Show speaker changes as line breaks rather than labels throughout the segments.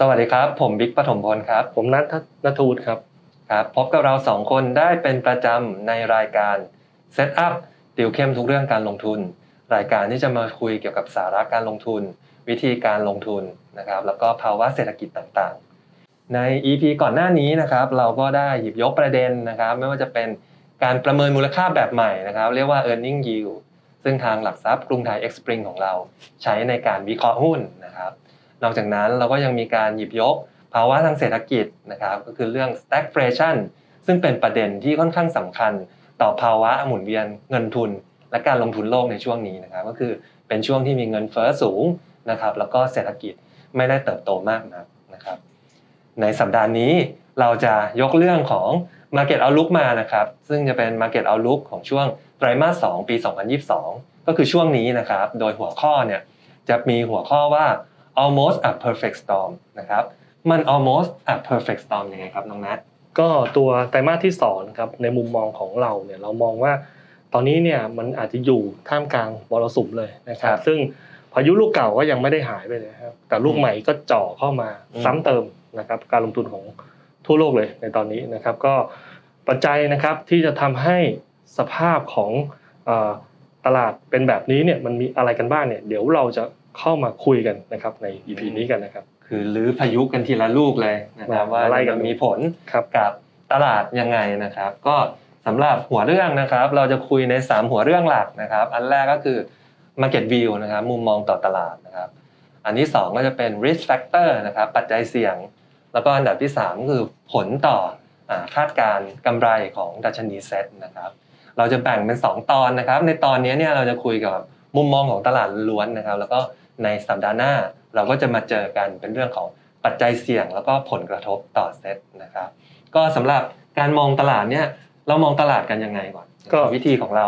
สวัสดีครับ ผมบิ๊กปฐมพลครับ
ผมนัทนัทวุฒิครับ
ครับ พบกับเราสองคนได้เป็นประจำในรายการ Set Up ติวเข้มทุกเรื่องการลงทุน รายการที่จะมาคุยเกี่ยวกับสาระการลงทุน วิธีการลงทุนนะครับ แล้วก็ภาวะเศรษฐกิจต่างๆ ใน EP ก่อนหน้านี้นะครับ เราก็ได้หยิบยกประเด็นนะครับ ไม่ว่าจะเป็นการประเมินมูลค่าแบบใหม่นะครับ เรียกว่า earning yield ซึ่งทางหลักทรัพย์กรุงไทย Expring ของเรา ใช้ในการวิเคราะห์หุ้นนะครับ นอกจากนั้นเราก็ยังมีการหยิบยกภาวะทางเศรษฐกิจนะครับก็คือเรื่อง stagflation ซึ่งเป็นประเด็นที่ค่อนข้างสำคัญต่อภาวะหมุนเวียนเงินทุน และการลงทุนโลกในช่วงนี้นะครับก็คือเป็นช่วงที่มีเงินเฟ้อสูงนะครับแล้วก็เศรษฐกิจไม่ได้เติบโตมากนักนะครับในสัปดาห์นี้เราจะยกเรื่องของ Market Outlook มานะครับซึ่งจะเป็น Market Outlook ของช่วงไตรมาส 2 ปี 2022 ก็คือช่วงนี้นะครับโดยหัวข้อเนี่ยจะมีหัวข้อว่า almost a perfect storm นะครับมัน almost a perfect storm ยังไงครับน้องนัท
ก็ตัวไตรมาสที่สองครับในมุมมองของเราเนี่ยเรามองว่าตอนนี้เนี่ยมันอาจจะอยู่ท่ามกลางมรสุมเลยนะครับ ซึ่งพายุลูกเก่าก็ยังไม่ได้หายไปเลยครับ แต่ลูกใหม่ก็จ่อเข้ามาซ้ำเติมนะครับการลงทุนของทั่วโลกเลยในตอนนี้นะครับ ก็ปัจจัยนะครับที่จะทำให้สภาพของเอ่อตลาดเป็นแบบนี้เนี่ยมันมีอะไรกันบ้างเนี่ยเดี๋ยวเราจะ เข้ามาคุยกันนะครับใน EP นี้กันนะครับ
คือรื้อพายุกันทีละลูกเลยนะครับ
มา
ว่า
ไล่กัน
มันมีผล
ครับ
กับตลาดยังไงนะครับ ก็สำหรับหัวเรื่องนะครับ เราจะคุยใน 3 หัวเรื่องหลักนะครับ อันแรกก็คือ market view นะครับ มุมมองต่อตลาดนะครับ อันที่ 2 ก็จะเป็น risk factor นะครับ ปัจจัยเสี่ยง แล้วก็อันดับที่ 3 ก็คือผลต่ออาคาดการณ์กำไรของดัชนีเซ็ตนะครับ เราจะแบ่งเป็น 2 ตอนนะครับ ในตอนนี้เนี่ยเราจะคุยกับมุมมองของตลาดล้วนนะครับ แล้วก็ ในสัปดาห์หน้า เราก็จะมาเจอกันเป็นเรื่องของปัจจัยเสี่ยง แล้วก็ผลกระทบต่อเซ็ตนะครับ ก็สำหรับการมองตลาดเนี่ยเรามองตลาดกันยังไงก่อน
ก็
วิธีของเรา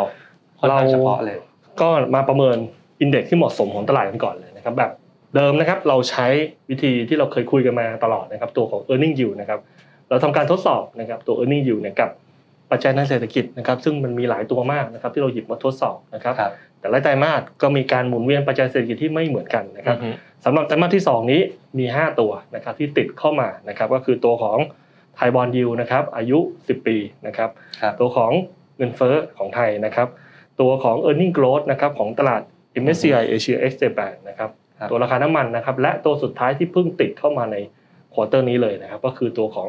ค่อนข้าง
เรา
เฉพาะเลย
ก็มาประเมินอินเด็กที่เหมาะสมของตลาดกันก่อนเลยนะครับแบบเดิมนะครับเราใช้วิธีที่เราเคยคุยกันมาตลอดนะครับตัวของ e a r n i n g yield นะครับเราทำการทดสอบนะครับตัว e a r n i n g yield เนี่ยกับ ปัจจัยทางเศรษฐกิจนะครับซึ่งมันมีหลายตัวมากนะครับที่เราหยิบมาทดสอบนะครับ
ครับ
แต่ละไตรมาสก็มีการหมุนเวียนปัจจัยเศรษฐกิจที่ไม่เหมือนกันนะครับ
อือฮึ
สำหรับไตรมาสที่ 2 นี้มี 5 ตัวนะครับที่ติดเข้ามานะครับก็คือตัวของไทยบอลยูนะครับอายุ 10 ปีนะครับ
ครับ
ตัวของเงินเฟ้อของไทยนะครับตัวของ e a r n i n g growth นะครับของตลาด MSCI Asia X Japan นะครับ
ครับ
ตัวราคาน้ำมันนะครับและตัวสุดท้ายที่เพิ่งติดเข้ามาในควอเตอร์นี้เลยนะครับก็คือตัวของ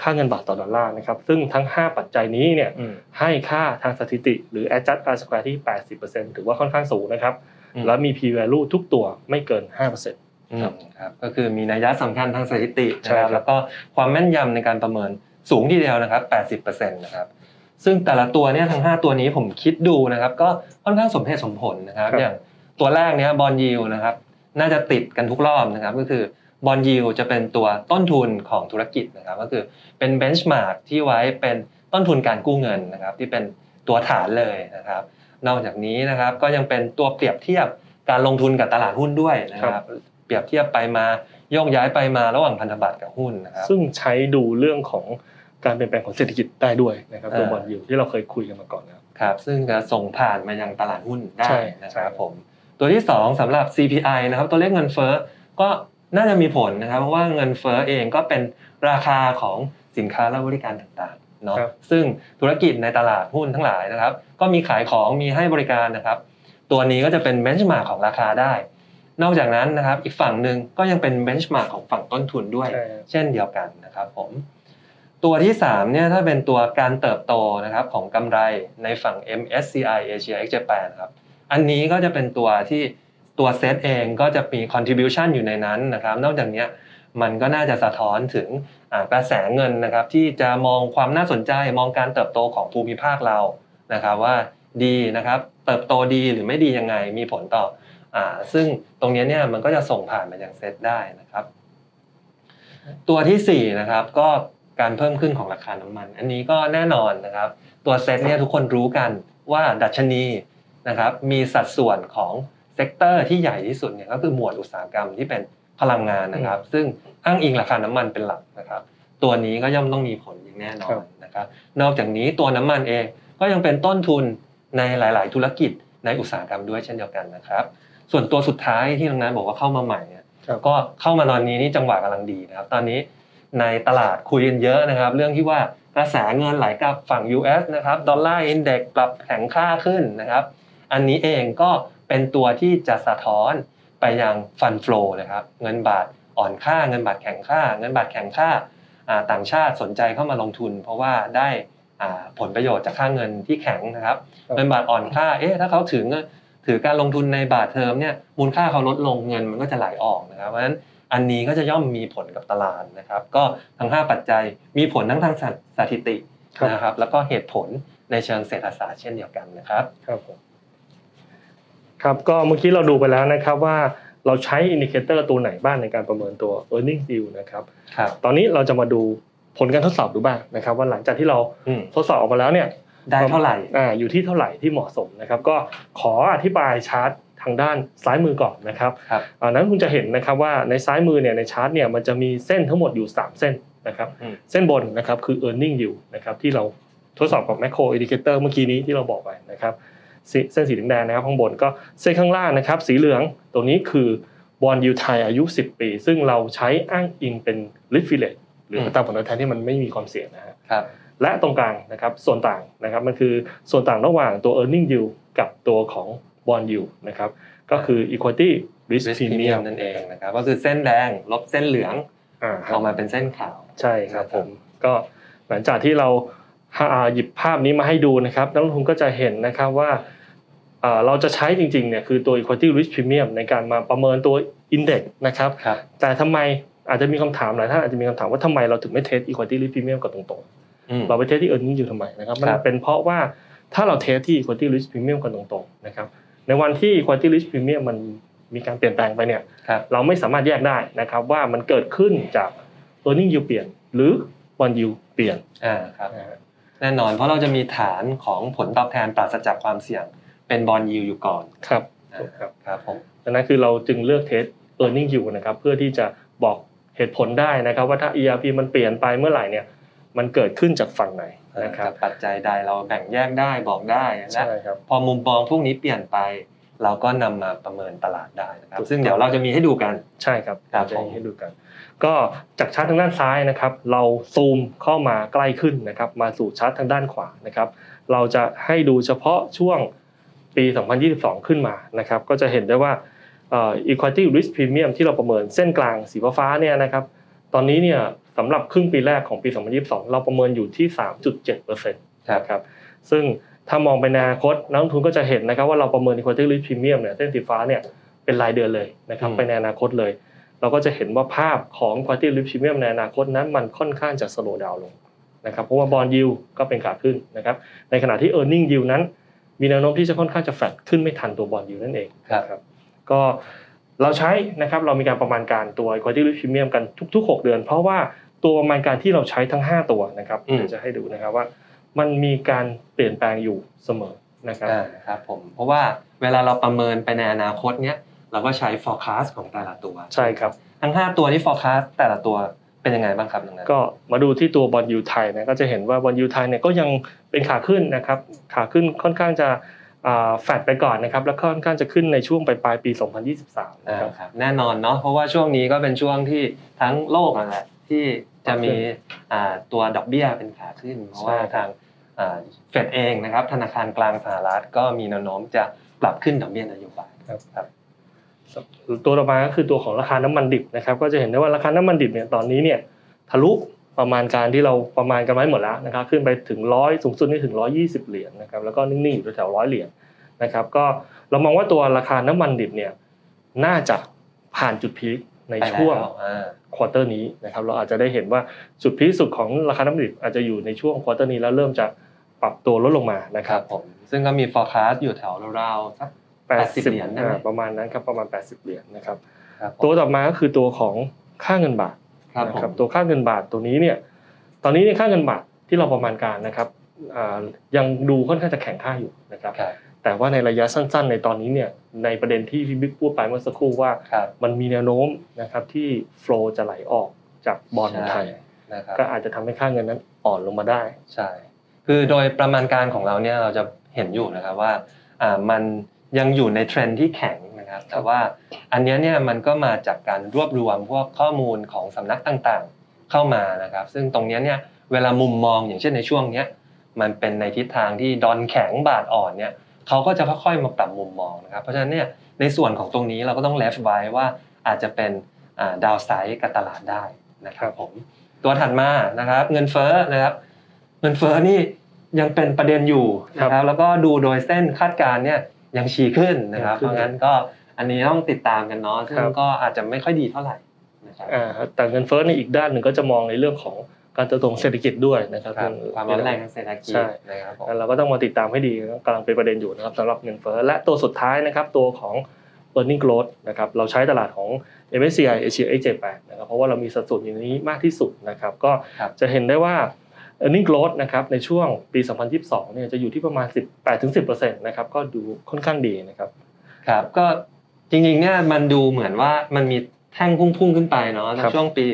ค่าเงินบาทต่อดอลลาร์นะครับซึ่งทั้ง 5 ปัจจัยนี้เนี่ย
อืม
ให้ค่าทางสถิติ หรือ adjust R square ที่ 80%ถือว่าค่อนข้างสูงนะครับ
อืม
และมี P value ทุกตัวไม่เกิน5%
อืม
ครับ
ครับก็คือมีนัยยะสำคัญทางสถิตินะ
ใช่
ค
ครั
รับบแล้วก็ความแม่นยำในการประเมินสูงทีเดียวนะครับ 80%นะครับซึ่งแต่ละตัวเนี่ยทั้ง 5 ตัวนี้ผมคิดดูนะครับก็ค่อนข้างสมเหตุสมผลนะครับ
ครับ
อย่างตัวแรกเนี้ยบอลยิวนะครับน่าจะติดกันทุกรอบนะครับก็คือ บอลยิวจะเป็นตัวต้นทุนของธุรกิจนะครับก็คือเป็นเบนช์มาร์กที่ไว้เป็นต้นทุนการกู้เงินนะครับที่เป็นตัวฐานเลยนะครับ นอกจากนี้นะครับก็ยังเป็นตัวเปรียบเทียบการลงทุนกับตลาดหุ้นด้วยนะครับเปรียบเทียบไปมาโยกย้ายไปมาระหว่างพันธบัตรกับหุ้นนะครับ
ซึ่งใช้ดูเรื่องของการเปลี่ยนแปลงของเศรษฐกิจได้ด้วยนะครับตัว
อ่า
บอลยูที่เราเคยคุยกันมาก่อนแล้ว
ครับซึ่งจะส่งผ่านมายังตลาดหุ้นได้
ใช่
นะ
ใช่
ครับผมตัวที่ 2สำหรับ CPI นะครับตัวเลขเงินเฟ้อก็ น่าจะมีผลนะครับเพราะว่าเงินเฟ้อเองก็เป็นราคาของสินค้าและบริการต่างๆเนาะ
ครับ
ซึ่งธุรกิจในตลาดหุ้นทั้งหลายนะครับ ก็มีขายของมีให้บริการนะครับ ตัวนี้ก็จะเป็นเบนช์มาร์กของราคาได้ นอกจากนั้นนะครับ อีกฝั่งหนึ่งก็ยังเป็นเบนช์มาร์กของฝั่งต้นทุนด้วย
ใช่
เช่นเดียวกันนะครับผมตัวที่3เนี่ยถ้าเป็นตัวการเติบโตนะครับของกำไรในฝั่ง MSCI Asia X Japan ครับอันนี้ก็จะเป็นตัวที่ ตัวเซตเองก็จะมี contribution อยู่ในนั้นนะครับ นอกจากนี้มันก็น่าจะสะท้อนถึงกระแสเงินนะครับ ที่จะมองความน่าสนใจมองการเติบโตของภูมิภาคเรานะครับ ว่าดีนะครับ เติบโตดีหรือไม่ดียังไงมีผลต่ออ่าซึ่งตรงนี้เนี่ยมันก็จะส่งผ่านมายังเซตได้นะครับ ตัวที่4นะครับก็การเพิ่มขึ้นของราคาน้ำมัน อันนี้ก็แน่นอนนะครับ ตัวเซตเนี่ยทุกคนรู้กันว่าดัชนีนะครับมีสัดส่วนของ เซกเตอร์ที่ใหญ่ที่สุดเนี่ยก็คือหมวดอุตสาหกรรมที่เป็นพลังงานนะครับ ซึ่งอ้างอิงราคาน้ำมันเป็นหลักนะครับ ตัวนี้ก็ย่อมต้องมีผลอย่างแน่นอ
ครั
น
บ
นะครับ นอกจากนี้ตัวน้ำมันเองก็ยังเป็นต้นทุนในหลาย ๆ ธุรกิจในอุตสาหกรรมด้วยเช่นเดียวกันนะครับ ส่วนตัวสุดท้ายที่น้องนัทบอกว่าเข้ามาใหม่เนี่ย
ครับ
ก็เข้ามาตอนนี้นี่จังหวะกำลังดีนะครับ ตอนนี้ในตลาดคุยกันเยอะนะครับ เรื่องที่ว่ากระแสเงินไหลกลับฝั่ง US นะครับดอลลาร์อินเด็กปรับแข็งค่าขึ้นนะครับ อันนี้เองก็ เป็นตัวที่จะสะท้อนไปยังฟันฟลอนะครับเงินบาทอ่อนค่าเงินบาทแข็งค่า เงินบาทแข็งค่าอ่าต่างชาติสนใจเข้ามาลงทุน เพราะว่าได้อ่าผลประโยชน์จากค่าเงินที่แข็งนะครับ
ครับ
เงินบาทอ่อนค่าเอ๊ะถ้าเขาถือเงินถือการลงทุนในบาทเทอมเนี่ยมูลค่าเขาลดลงเงินมันก็จะไหลออกนะครับเพราะฉะนั้นอันนี้ก็จะย่อมมีผลกับตลาดนะครับ ก็ทั้ง 5 ปัจจัยมีผลทั้งทางสถิติ
ครับ
นะครับ แล้วก็เหตุผลในเชิงเศรษฐศาสตร์เช่นเดียวกันนะครับ
ครับผม ครับก็เมื่อกี้เราดูไปแล้วนะครับว่าเราใช้อินดิเคเตอร์ตัวไหนบ้างในการประเมินตัว e a r n i n g yield นะครับ
ครับ
ตอนนี้เราจะมาดูผลการทดสอบดูบ้างนะครับว่าหลังจากที่เรา
อืม
ทดสอบออกมาแล้วเนี่ย
ได้เท่าไหร่
อ่าอยู่ที่เท่าไหร่ที่เหมาะสมนะครับ ก็ขออธิบายชาร์ตทางด้านซ้ายมือก่อนนะครับ
ครับ
อ่านั้นคุณจะเห็นนะครับว่าในซ้ายมือเนี่ยในชาร์ตเนี่ยมันจะมีเส้นทั้งหมดอยู่ 3 เส้นนะครับ
อืม
เส้นบนนะครับคือ e a r n i n g yield นะครับที่เราทดสอบกับ macro indicator เมื่อกี้นี้ที่เราบอกไปนะครับสี เส้นสีแดงๆนะครับข้างบนก็เส้นข้างล่างนะครับ สีเหลืองตรงนี้คือบอลยูไทยอายุ 10 ปี ซึ่งเราใช้อ้างอิงเป็น r e f i l a t e หรืออัตราผลตอบแทนที่มันไม่มีความเสี่ยงนะฮะ
ครับ
และตรงกลางนะครับส่วนต่างนะครับมันคือส่วนต่างระหว่างตัว e a r n i n g yield กับตัวของ bond yield นะครับก็คือ equity risk
risk
premium
premium นั่นเองนะครับก็คือเส้นแดงลบเส้นเหลือง
อ่าค
อ
รั
อบกมาเป็นเส้นขาว
ใช่ครับ
นะครับ
ผมก็หลังจากที่เราอ่า หยิบภาพนี้มาให้ดูนะครับนักลงทุนก็จะเห็นนะครับว่าอ่าเราจะใช้จริงๆเนี่ยคือตัว equity risk premium ในการมาประเมินตัว index นะครับ
ครับ
แต่ทำไมอาจจะมีคำถามหลายท่านอาจจะมีคำถามว่าทำไมเราถึงไม่เทส equity risk premium กับตรง
อืม
ๆเราไปเทสที่ earning yield ทำไมนะครับมัน
ครับ
เป็นเพราะว่าถ้าเราเทสที่ equity risk premium กันตรงๆนะครับในวันที่ equity risk premium มันมีการเปลี่ยนแปลงไปเนี่ย
ครับ
เราไม่สามารถแยกได้นะครับว่ามันเกิดขึ้นจาก earning yield เปลี่ยน หรือ bond yield เปลี่ยน
อ่าครับ
นะฮะ
แน่นอน เพราะเราจะมีฐานของผลตอบแทนปราศจากความเสี่ยงเป็นบอลยิวอยู่ก่อน
ครับ
อ่า
ครับ
ครับผม
ดังนั้นคือเราจึงเลือกเทส earning yield นะครับเพื่อที่จะบอกเหตุผลได้นะครับ ว่าถ้า ERP มันเปลี่ยนไปเมื่อไหร่เนี่ยมันเกิดขึ้นจากฝั่งไหนนะครับ
จากปัจจัยใดเราแบ่งแยกได้บอกได้และ
ใช่ครับ
พอมุมมองพวกนี้เปลี่ยนไป เราก็นำมาประเมินตลาดได้นะครับ
ถูกต้อง
ซึ่งเดี๋ยวเราจะมีให้ดูกัน
ใช่ครับ
ครับ
จะ
ผม
ให้ดูกัน ก็จากชาร์ตทางด้านซ้ายนะครับ เราซูมเข้ามาใกล้ขึ้นนะครับ มาสู่ชาร์ตทางด้านขวานะครับ เราจะให้ดูเฉพาะช่วงปี 2022 ขึ้นมานะครับ ก็จะเห็นได้ว่าเอ่อ equity risk premium ที่เราประเมินเส้นกลางสีฟ้าๆเนี่ยนะครับ ตอนนี้เนี่ยสำหรับครึ่งปีแรกของปี 2022 เราประเมินอยู่ที่ 3.7%
ครับ
นะครับ ซึ่งถ้ามองไปในอนาคตนักลงทุนก็จะเห็นนะครับว่าเราประเมิน equity risk premium เนี่ยเส้นสีฟ้าเนี่ยเป็นรายเดือนเลยนะครับ
อืม
ไปในอนาคตเลย เราก็จะเห็นว่าภาพของ equity risk premium ในอนาคตนั้นมันค่อนข้างจะ slow down ลงนะครับเพราะว่า bond yield ก็เป็นขาขึ้นนะครับในขณะที่ earning yield นั้น มีแนวโน้มที่จะค่อนข้างจะแฟดขึ้นไม่ทันตัว bond yield นั่นเอง
ครับ
นะครับก็เราใช้นะครับเรามีการประมาณการตัว equity risk premium กันทุก ๆ 6 เดือน เพราะว่าตัวประมาณการที่เราใช้ทั้ง 5 ตัวนะครับ
อืม
เดี๋ยวจะให้ดูนะครับว่า มันมีการเปลี่ยนแปลงอยู่เสมอนะครับ
อ่าครับผมเพราะว่าเวลาเราประเมินไปในอนาคตเนี้ย เราก็ใช้ forecast ของแต่ละตัว
ใช่ครับ
ทั้ง 5 ตัวที่ forecast แต่ละตัวเป็นยังไงบ้างครับตรงนั้น
ก็มาดูที่ตัวบอลยูไทยนะก็จะเห็นว่าบอลยูไทยเนี่ยก็ยังเป็นขาขึ้นนะครับขาขึ้นค่อนข้างจะอ่าแฟดไปก่อนนะครับแล้วค่อนข้างจะขึ้นในช่วงปลายปลายๆปี 2023
อ่า
นะครับ
ครับแน่นอนเนาะเพราะว่าช่วงนี้ก็เป็นช่วงที่ทั้งโลกนั่นแหละที่จะมีอ่าตัวดอกเบี้ยเป็นขาขึ้น เพราะว่า
ใช่ครับ
ทางเฟดเองนะครับธนาคารกลางสหรัฐก็มีแนวโน้มจะปรับขึ้นดอกเบี้ยนโยบายครับ
ตัวต่อมาก็คือตัวของราคาน้ำมันดิบนะครับ ก็จะเห็นได้ว่าราคาน้ำมันดิบเนี่ยตอนนี้เนี่ยทะลุประมาณการที่เราประมาณกันไว้หมดแล้วนะครับ ขึ้นไปถึงร้อยสูงสุดนี่ถึง 120 เหรียญนะครับแล้วก็นิ่งๆอยู่แถวร้อยเหรียญนะครับ ก็เรามองว่าตัวราคาน้ำมันดิบเนี่ยน่าจะผ่านจุดพีคใน
ไปแล้ว
ช่วง
อ่า
ควอเตอร์นี้นะครับเราอาจจะได้เห็นว่าจุดพีคสุดของราคาน้ำมันดิบอาจจะอยู่ในช่วงควอเตอร์นี้แล้วเริ่มจะปรับตัวลดลงมานะค
ค
รั
รับบผมซึ่งก็มี forecast อยู่แถวราวๆสัก 80เหรียญได้ไหม
อ่าประมาณนั้นครับประมาณ 80เหรียญนะครับ
ครับผม
ตัวต่อมาก็คือตัวของค่าเงินบาท
ครับ
นะ
ผม
ตัวค่าเงินบาทตัวนี้เนี่ยตอนนี้เนี่ยค่าเงินบาทที่เราประมาณการนะครับอ่ายังดูค่อนข้างจะแข็งค่าอยู่นะครับ
ครับ
แต่ว่าในระยะสั้น ๆ ในตอนนี้เนี่ยในประเด็นที่พี่บิ๊กพูดไปเมื่อสักครู่ว่า
ครับ
มันมีแนวโน้มนะครับที่โฟลจะไหลออกจากบอลของไทย
นะครับ
ก็อาจจะทำให้ค่าเงินนั้นอ่อนลงมาได้
ใช่คือโดยประมาณการของเราเนี่ยเราจะเห็นอยู่นะครับว่าอ่ามัน ยังอยู่ในเทรนด์ที่แข็งนะครับนะครับแต่ว่าอันเนี้ยเนี่ยมันก็มาจากการรวบรวมพวกข้อมูลของสำนักต่างๆเข้ามานะครับ ซึ่งตรงเนี้ยเนี่ยเวลามุมมองอย่างเช่นในช่วงเนี้ยมันเป็นในทิศทางที่ดอนแข็งบาทอ่อนเนี่ยเขาก็จะค่อยๆมาปรับมุมมองนะครับเพราะฉะนั้นเนี่ยในส่วนของตรงนี้เราก็ต้องเลฟไว้ว่าอาจจะเป็นดาวไซด์กับตลาดได้นะครับผมตัวถัดมานะครับเงินเฟ้อนะครับเงินเฟ้อนี่ยังเป็นประเด็นอยู่นะครับแล้วก็ดูโดยเส้นคาดการณ์เนี่ย ยังชี้ขึ้นนะครับ เพราะงั้นก็อันนี้ต้องติดตามกันเนาะซึ่งก็อาจจะไม่ค่อยดีเท่าไหร่นะครับ
อ่าแต่เงินเฟ้อในอีกด้านหนึ่งก็จะมองในเรื่องของการเติบโตของเศรษฐกิจด้วยนะครับ
ครับความร้อนแรงทางเศรษฐกิจ
ใช่
นะครับผม
เราก็ต้องมาติดตามให้ดีกำลังเป็นประเด็นอยู่นะครับสำหรับเงินเฟ้อและตัวสุดท้ายนะครับตัวของ earning growth นะครับเราใช้ตลาดของ MSCI Asia A78 นะครับเพราะว่าเรามีสัดส่วนอยู่ในนี้มากที่สุดนะครับก็
ครับ
จะเห็นได้ว่า earning growth นะครับในช่วงปี 2022 เนี่ยจะอยู่ที่ประมาณ 18-10%นะครับก็ดูค่อนข้างดีนะครับ
ครับก็จริงๆเนี่ยมันดูเหมือนว่ามันมีแท่งพุ่งๆขึ้นไปเนาะใน
ครับ
ช่วงปี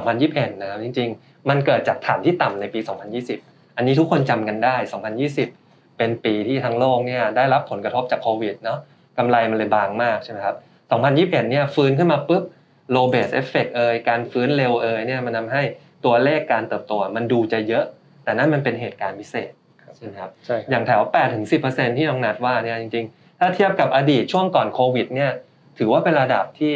2021 นะครับจริง ๆ มันเกิดจากฐานที่ต่ำในปี 2020 อันนี้ทุกคนจำกันได้ 2020 เป็นปีที่ทั้งโลกเนี่ยได้รับผลกระทบจากโควิดเนาะกำไรมันเลยบางมากใช่ไหมครับ 2021 เนี่ยฟื้นขึ้นมาปุ๊บ low base effect เอ่ยการฟื้นเร็วเอ่ยเนี่ยมันทำให้ ตัวเลขการเติบโตมันดูจะเยอะ แต่นั่นมันเป็นเหตุการณ์พิเศษใช่ไหมครับ
ใช่
อย่างแถว8-10%ที่น้องนัดว่าเนี่ยจริงๆ ถ้าเทียบกับอดีตช่วงก่อนโควิดเนี่ยถือว่าเป็นระดับที่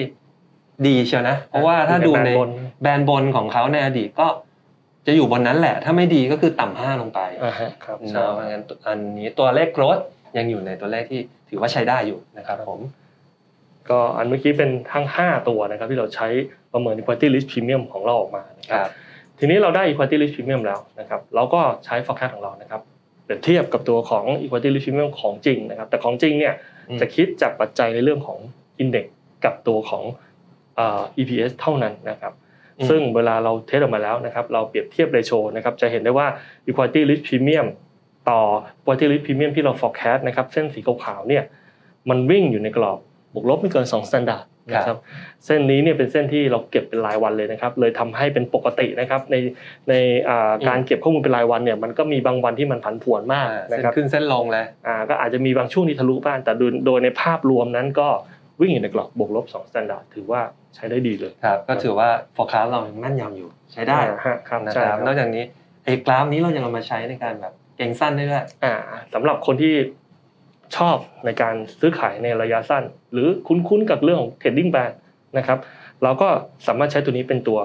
ดีเชียวนะ เพราะว่าถ้าดูใน
บน
แบรนด์บนของเขาในอดีตก็จะอยู่บนนั้นแหละ ถ้าไม่ดีก็คือต่ำห้าลงไป
อ่าฮะครับใช่
เนาะเพราะงั้นอันนี้ตัวเลขโกรธยังอยู่ในตัวเลขที่ถือว่าใช้ได้อยู่นะครับผม
ก็อันเมื่อกี้เป็นทั้ง 5 ตัวนะครับที่เราใช้ประเมิน equity risk premium ของเราออกมานะค
ครับรับ
ทีนี้เราได้ equity risk premium แล้วนะครับเราก็ใช้ forecast ของเรานะครับเปรียบเทียบกับตัวของ equity risk premium ของจริงนะครับ แต่ของจริงเนี่ย
อืม
จะคิดจากปัจจัยในเรื่องของ index กับตัวของเอ่อ EPS เท่านั้นนะครับ
อืม
ซึ่งเวลาเราเทสออกมาแล้วนะครับ เราเปรียบเทียบ ratio นะครับจะเห็นได้ว่า equity risk premium ต่อ equity risk premium ที่เรา forecast นะครับเส้นสีขาวๆเนี่ยมันวิ่งอยู่ในกรอบ บวกลบไม่เกิน2 standard นะครับเส้นนี้เนี่ยเป็นเส้นที่เราเก็บเป็นรายวันเลยนะครับเลยทำให้เป็นปกตินะครับในในอ่าการเก็บข้อมูลเป็นรายวันเนี่ยมันก็มีบางวันที่มันผันผวนมาก
อ่า
นะ
เส้น
ครับ
ขึ้นเส้นลงเลย
อ่าก็อาจจะมีบางช่วงที่ทะลุบ้างแต่โดยโดยในภาพรวมนั้นก็วิ่งอยู่ในกรอบบวกลบ2 standard ถือว่าใช้ได้ดีเลย
ครับก็ถือว่า forecast เรายังแม่นยำอยู่ใช้ได้
อ่าฮะครับ
นะ
ใช่
ค
ค
รั
รั
บบนอกจากนี้ไอ้กราฟนี้เรายังเอามาใช้ในการแบบเก่งสั้นได้ด้วย
อ่าสำหรับคนที่ ชอบในการซื้อขายในระยะสั้น หรือคุ้นๆกับเรื่องของ trading band นะครับเราก็สามารถใช้ตัวนี้เป็นตัว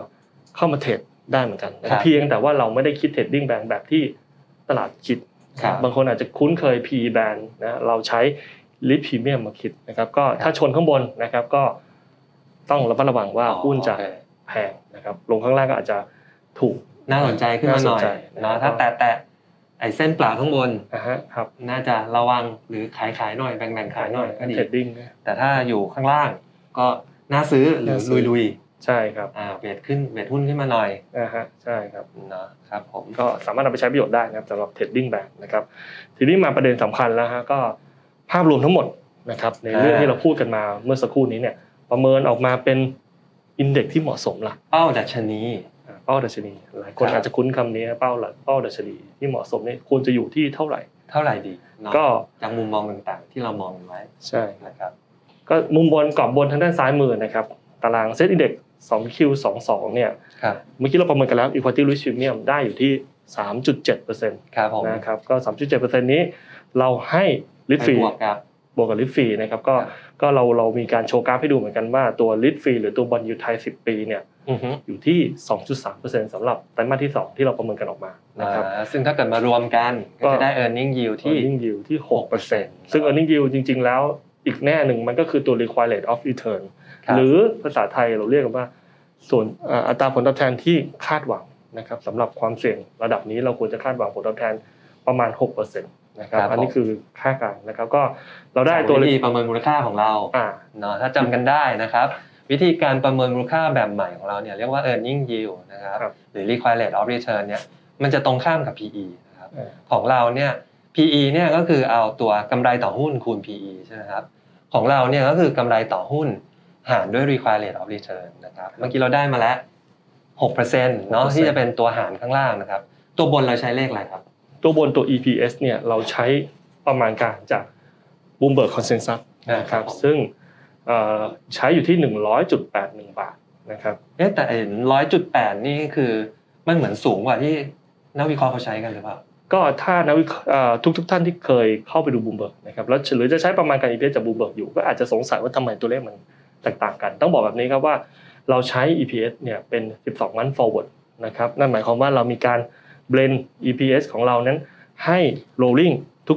เข้ามาเทรดได้เหมือนกันนะค
ครั
รับบเพียงแต่ว่าเราไม่ได้คิด trading band แบบที่ตลาดคิด
ครับ
บางคนอาจจะคุ้นเคย P band นะเราใช้ risk premium มาคิดนะครับก็ถ้าชนข้างบนนะครับก็ต้องระมัดระวังว่า
อ๋อ
หุ้นจะ
โอเค
แพงนะครับลงข้างล่างก็อาจจะถูก
น่าสนใจขึ้นมาหน่อย
น่าสนใจ
เนาะ
นะครับ
ถ้าแตะแตะ ไอ้เส้นปลาข้างบน
อ่าฮะครับ
น่าจะระวังหรือขายขายหน่อยแบ่งแบ่งขายหน่อยก็ดี
เทรดดิ้งนะ
แต่ถ้าอยู่ข้างล่างก็น่าซื้อหรือ
น่าซื้
ลุ
อ
ยลุย
ใช่ครับ
ๆอ่าเวทขึ้นเวทหุ้นขึ้นมาหน่อย
อ่าฮะใช่ครับ
เนาะครับผม
ก็สามารถนำไปใช้ประโยชน์ได้นะครับสำหรับเทรดดิ้งแบบนะครับทีนี้มาประเด็นสำคัญแล้วฮะก็ภาพรวมทั้งหมดนะครับในเรื่องที่เราพูดกันมาเมื่อสักครู่นี้เนี่ยประเมินออกมาเป็นอินเด็กที่เหมาะสมละ
เป้าดัชนี
อ่า เป้าดัชนีหลายคน
ครับ
อาจจะคุ้นคำนี้นะเป้าหลักเป้าดัชนีที่เหมาะสมเนี่ยควรจะอยู่ที่เท่าไหร่
เท่าไหร่ดีเนาะ
ก็
จากมุมมองต่างๆ ที่เรามองกันไว้
ใช่
นะครับ
ก็มุมบนกรอบบนทางด้านซ้ายมือนะครับตารางเซตอินเด็ก 2Q22 เนี่ย
ครับ
เมื่อกี้เราประเมินกันแล้ว equity risk premium ได้อยู่ที่ 3.7%
ครับผม
นะครับก็ 3.7%นี้เราให้ลิทฟรี
ไปบวกกับบ
วกกับลิทฟรีนะครับก็
ครับ
ก็เราเรามีการโชว์กราฟให้ดูเหมือนกันว่าตัวลิทฟรีหรือตัวบอลยูไทย10 ปีเนี่ย
อือฮึ
อยู่ที่ 2.3%สำหรับไตรมาสที่ 2 ที่เราประเมินกันออกมานะครับ
อ่าซึ่งถ้าเกิดมารวมกัน
ก็
ก็จะได้ earning yield ที่
earning yield ที่ 6%ซึ่ง earning yield จริง ๆ แล้วอีกแน่หนึ่งมันก็คือตัว required rate of return
ครับ
หรือภาษาไทยเราเรียกกันว่าส่วนอ่าอัตราผลตอบแทนที่คาดหวังนะครับสำหรับความเสี่ยงระดับนี้เราควรจะคาดหวังผลตอบแทนประมาณ 6%นะครับ
ครับ
อันนี้
ผม
คือค่ากลางนะครับก็เราได้
จาก
ตัว
วิธีประเมินมูลค่าของเรา
อ่า
เนาะถ้าจำกันได้นะครับ วิธีการประเมินมูลค่าแบบใหม่ของเราเนี่ยเรียกว่า earning yield นะครับ
ครับ
หรือ required rate of return เนี่ยมันจะตรงข้ามกับ PE นะครับ
อ่า
ของเราเนี่ย PE เนี่ยก็คือเอาตัวกำไรต่อหุ้นคูณ PE ใช่ไหมครับของเราเนี่ยก็คือกำไรต่อหุ้นหารด้วย required rate of return นะครับเมื่อกี้เราได้มาแล้ว6%เนาะ
6%
ที่จะเป็นตัวหารข้างล่างนะครับ ตัวบนเราใช้เลขอะไรครับ
ตัวบนตัว EPS เนี่ยเราใช้ประมาณการจาก Bloomberg Consensus
อ่า
นะค
ครั
รั
บบผม
ซึ่งเอ่อ ใช้อยู่ที่ 100.81 บาทนะครับ
เอ๊ะแต่เห็นร้อยจุดแปดนี่คือมันเหมือนสูงกว่าที่นักวิเคราะห์เขาใช้กันหรือเปล่า
ก็ถ้านักวิเคราะห์เอ่อทุกทุกท่านที่เคยเข้าไปดูบูมเบิร์กนะครับแล้วหรือจะใช้ประมาณการ EPS จากบูมเบิร์กอยู่ก็อาจจะสงสัยว่าทำไมตัวเลขมันแตกต่างกัน ต้องบอกแบบนี้ครับว่าเราใช้ EPS เนี่ยเป็น 12 month forward นะครับนั่นหมายความว่าเรามีการ blend EPS ของเรานั้นให้ rolling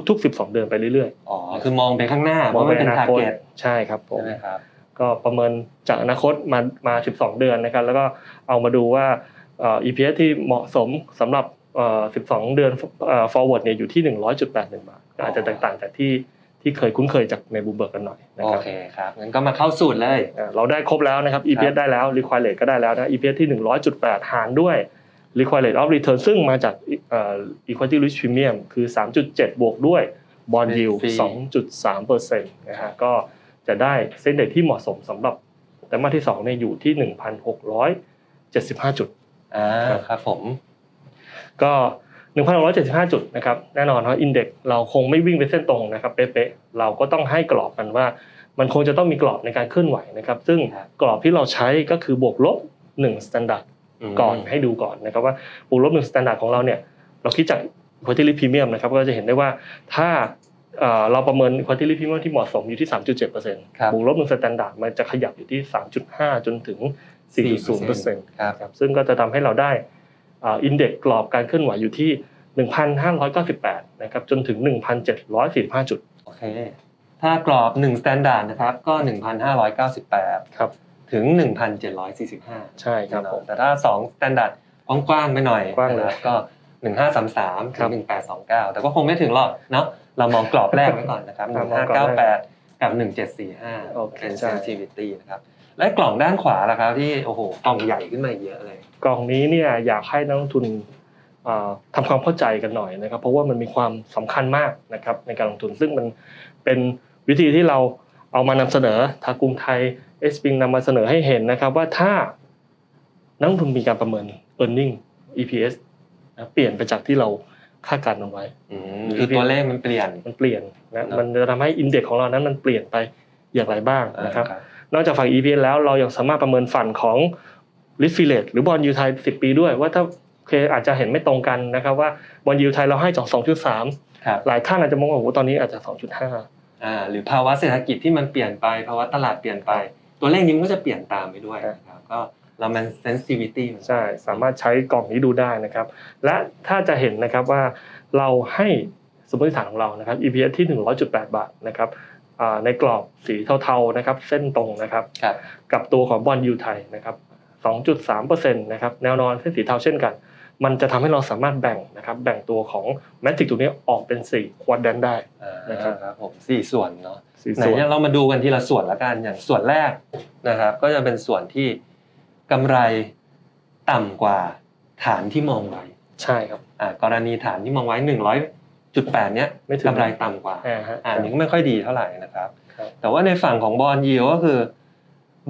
ทุกๆ 12 เดือนไปเรื่อย
อ๋อคือมองไปข้างหน้า
ๆ
ว่ามันเป็น
อ
ทาร์
คต
เก็ต
ใช่ครับผม
ใช่ไหมครับ
ก็ประเมินจากอนาคตมามา 12 เดือนนะครับแล้วก็เอามาดูว่าเอ่อ EPS ที่เหมาะสมสำหรับเอ่อ12 เดือนเอ่อ forward เนี่ยอยู่ที่ 100.81 บาทก็อาจจะแตกต่างจากที่ที่เคยคุ้นเคยจากในบูเบิร์กกันหน่อยนะ
โอ
ครับ
เคครับงั้นก็มาเข้าสูตรเลย
อ่าเราได้ครบแล้วนะครับ EPS ได้แล้ว required rate ก็ได้แล้วนะ EPS ที่ 100.8 หารด้วย required rate of return ซึ่งมาจากเอ่อ equity risk premium คือ 3.7 บวกด้วย bond yield
ฟรี
2.3เปอร์เซ็นต์นะฮะก็จะได้เส้นเด็กที่เหมาะสมสำหรับแต่มาสที่2เนี่ยอยู่ที่ 1,675 จุด
อ่า
ครับ
ครับผม
ก็ 1,675 จุดนะครับแน่นอนว่าอินเด็กเราคงไม่วิ่งไปเส้นตรงนะครับเป๊ะๆเราก็ต้องให้กรอบกันว่า มันคงจะต้องมีกรอบในการเคลื่อนไหวนะครับ ซึ่ง
ครับ
กรอบที่เราใช้ก็คือบวกลบ1 standard
ม
ก่อนให้ดูก่อนนะครับว่าบวกลบ1 standard ของเราเนี่ยเราคิดจาก quality premium นะครับก็จะเห็นได้ว่าถ้าเอ่อเราประเมิน quality premium ที่เหมาะสมอยู่ที่ 3.7%
ครับ
บวกลบ1 standard มันจะขยับอยู่ที่ 3.5 จนถึง 4.0%
ครับ
ครับซึ่งก็จะทำให้เราได้อินเด็กกรอบการเคลื่อนไหวอยู่ที่ 1,598 นะครับจนถึง 1,745 จุด
โอเคถ้ากรอบ1 standard นะครับก็ 1,598
ครับ
ถึง 1,745
ใช่ครับผม
แต่ถ้า2 standard กว้างๆไปหน่อย
กว้างเลย
นะครับก็ 1533
ค
ถึ
รั
ง
บ
1829 แต่ก็คงไม่ถึงหรอกเนาะเรามองกรอบแรกไว้ก่อนนะครับ
ครับมองกรอบแรก
1598 กับ 1745
โอเค
เป็น
ใช่
sensitivity นะครับและกล่องด้านขวาล่ะครับที่โอ้โหกล่องใหญ่ขึ้นมาอีกเยอะเลย
กล่องนี้เนี่ยอยากให้นักลงทุนเอ่อทำความเข้าใจกันหน่อยนะครับ เพราะว่ามันมีความสำคัญมากนะครับในการลงทุนซึ่งมันเป็นวิธีที่เราเอามานำเสนอทางกรุงไทย เอสปิงนำมาเสนอให้เห็นนะครับว่าถ้านักลงทุนมีการประเมิน e a r n i n g EPS นะเปลี่ยนไปจากที่เราคาดการณ์เอาไว้
อืมคือตัวเลขมันเปลี่ยน
มันเปลี่ยนนะ
เนอะ
มันจะทำให้อินเด็กของเรานั้นมันเปลี่ยนไปอย่างไรบ้างนะครับ
อ่า
นอกจากฝั่ง EPS แล้วเรายังสามารถประเมินฝันของ risk f i l a t หรือบอลยูไทย10 ปีด้วย ว่าถ้าโอเคอาจจะเห็นไม่ตรงกันนะครับว่าบอลยูไทยเราให้จาก2.3
ครับ
หลายท่านอาจจะมองว่าโอ้โหตอนนี้อาจจะ 2.5
อ่าหรือภาวะเศรษฐกิจที่มันเปลี่ยนไปภาวะตลาดเปลี่ยนไป ตัวเลขนี้มันก็จะเปลี่ยนตามไปด้วย
ครับ
นะครับก็เรามัน sensitivity มัน
ใช่สามารถใช้กล่องนี้ดูได้นะครับ และถ้าจะเห็นนะครับว่าเราให้สมมติฐานของเรานะครับ EPS ที่ 100.8 บาทนะครับอ่าในกรอบสีเทาๆนะครับ เส้นตรงนะครับ
ครับ
กับตัวของบอลยูไทยนะครับ 2.3%นะครับแนวนอนเส้นสีเทาเช่นกัน มันจะทำให้เราสามารถแบ่งนะครับแบ่งตัวของแมทริกตัวนี้ออกเป็น4ควอดแดนได้
อ่า
นะครับ
ครับผมสี่ส่วนเนาะ
สี่
ไหน
ส่วน
เนี่ยเรามาดูกันทีละส่วนละกันอย่างส่วนแรกนะครับ ก็จะเป็นส่วนที่กำไรต่ำกว่าฐานที่มองไว้
ใช่ครับ
อ่ากรณีฐานที่มองไว้100.8เนี้ย
ไม่ถึง
กำไรต่ำกว่า
อ่าฮะ
อ่าอันนี้ก็ไม่ค่อยดีเท่าไหร่นะครับ
ครับ
แต่ว่าในฝั่งของบอลยิวก็คือ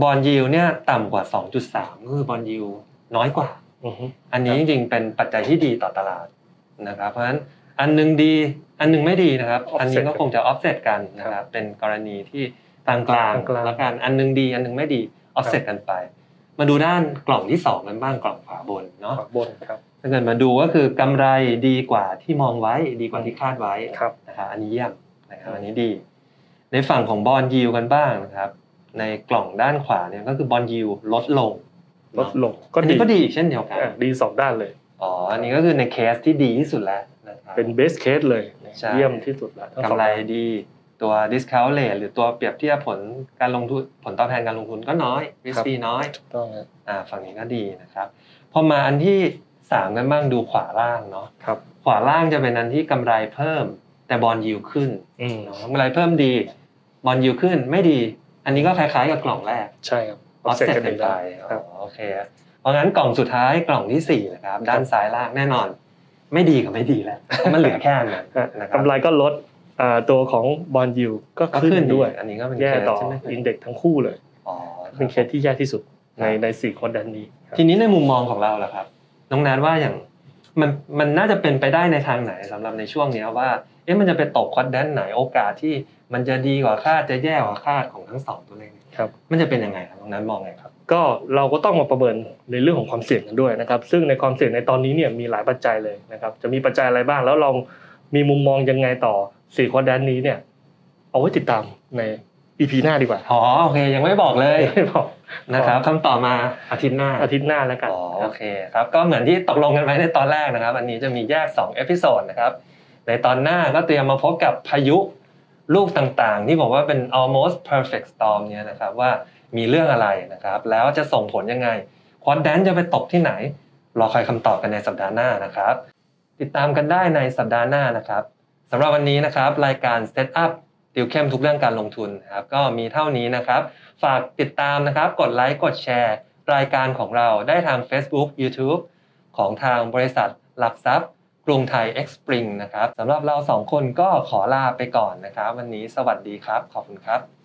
บอลยิวเนี่ยต่ำกว่า 2.3ก็คือบอลยิวน้อยกว่า
อือฮึ
อันนี้
ค
จ
รับ
ริงๆเป็นปัจจัยที่ดีต่อตลาดนะครับ เพราะฉะนั้นอันหนึงดีอันหนึงไม่ดีนะครับ
Offset
อันนี้ก็คงจะ offset กันนะครับเป็นกรณีที่กลางกลาง
กลางๆ
แล้วกันอันหนึงดีอันหนึงไม่ดี offset กันไป มาดูด้านกล่องที่สองกันบ้างกล่องขวาบนเนาะ
ขวาบนครับ
ถ้าเกิดมาดูก็คือกำไรดีกว่าที่มองไว้ดีกว่าที่คาดไว้
ครับ
นะครับอันนี้เยี่ยมนะครับอันนี้ดี ในฝั่งของบอลยิวกันบ้างนะครับ ในกล่องด้านขวาเนี่ยก็คือบอลยิวลดลง
ลดลงก็
อัน
ดี
นี้ก็ดีอีกเช่นเดียวกัน
อ่าดีสองด้านเลย
อ๋ออันนี้ก็คือในเคสที่ดีที่สุดแล้วนะครับ
เป็นเบสเคสเลย
ใช่
เยี่ยมที่สุดแล้วทั้งสอง
กำไร
ด้าน
ดีตัว discount rate หรือตัวเปรียบเทียบผลการลงทุนผลตอบแทนการลงทุนก็น้อย risk fee น้อย
ถูกต้องครับ
อ่าฝั่งนี้ก็ดีนะครับพอมาอันที่สามกันบ้างดูขวาล่างเนาะ
ครับ
ขวาล่างจะเป็นอันที่กำไรเพิ่ม แต่บอลยิวขึ้น
อืม
เนาะกำไรเพิ่มดี บอลยิวขึ้นไม่ดี อันนี้ก็คล้ายๆกับกล่องแรก
ใช่ครับ
ออฟเซ็ต
offset
กันไป
ครับ
อ๋อโอเคเพราะงั้นกล่องสุดท้ายกล่องที่สี่นะครับ ด้านซ้ายล่างแน่นอน ไม่ดีกับไม่ดีแล้วเพราะมันเหลือแค่นั้นนะครับ
กำไรก็ลดอ่าตัวของบอลยูก็
ก็
ขึ้
ขึ้
น
น
ด้วย
อันนี้ก็เป็น
แย่
เคส
ต่อ
ใช่ไหม
อินเด็กทั้งคู่เลย
อ๋อ
เป็นเคสที่แย่ที่สุดในในสี่คนดันนี้ครับ
ทีนี้ในมุมมองของเราล่ะครับ น้องนัทว่าอย่างมันมันน่าจะเป็นไปได้ในทางไหนสำหรับในช่วงเนี้ยว่า เอ๊ะมันจะไปตกควอดแดนไหนโอกาสที่ มันจะดีกว่าคาดจะแย่กว่าคาดของทั้งสองตัวเลขเนี่ย
ครับ
มันจะเป็นยังไงครับตรงนั้นมองไงครับ
ก็เราก็ต้องมาประเมินในเรื่องของความเสี่ยงกันด้วยนะครับ ซึ่งในความเสี่ยงในตอนนี้เนี่ยมีหลายปัจจัยเลยนะครับ จะมีปัจจัยอะไรบ้างแล้วเรามีมุมมองยังไงต่อสี่ควอดนนี้เนี่ย เอาไว้ติดตามใน EP หน้าดีกว่า
อ๋อโอเค ยังไม่บอกเลย
ไม่บอก
นะครับคำตอบมาอาทิตย์หน้า
อาทิตย์หน้าแล้วกัน
อ๋อ
ค
โอ
รับ
เคครับก็เหมือนที่ตกลงกันไว้ในตอนแรกนะครับ อันนี้จะมีแยก2เอพิโซดนะครับในตอนหน้าก็เตรียมมาพบกับพายุ ลูกต่างๆ ที่บอกว่าเป็น almost perfect storm เนี่ยนะครับว่ามีเรื่องอะไรนะครับแล้วจะส่งผลยังไงควอนแดนจะไปตกที่ไหน รอคอยคำตอบกันในสัปดาห์หน้านะครับ ติดตามกันได้ในสัปดาห์หน้านะครับสำหรับวันนี้นะครับรายการ Set Up ติวเข้มทุกเรื่องการลงทุนครับก็มีเท่านี้นะครับ ฝากติดตามนะครับกดไลค์กดแชร์ รายการของเราได้ทาง Facebook YouTube ของทางบริษัทหลักทรัพย์ รุงไทย X Spring นะครับสำหรับเราสองคนก็ขอลาไปก่อนนะครับ วันนี้สวัสดีครับ ขอบคุณครับ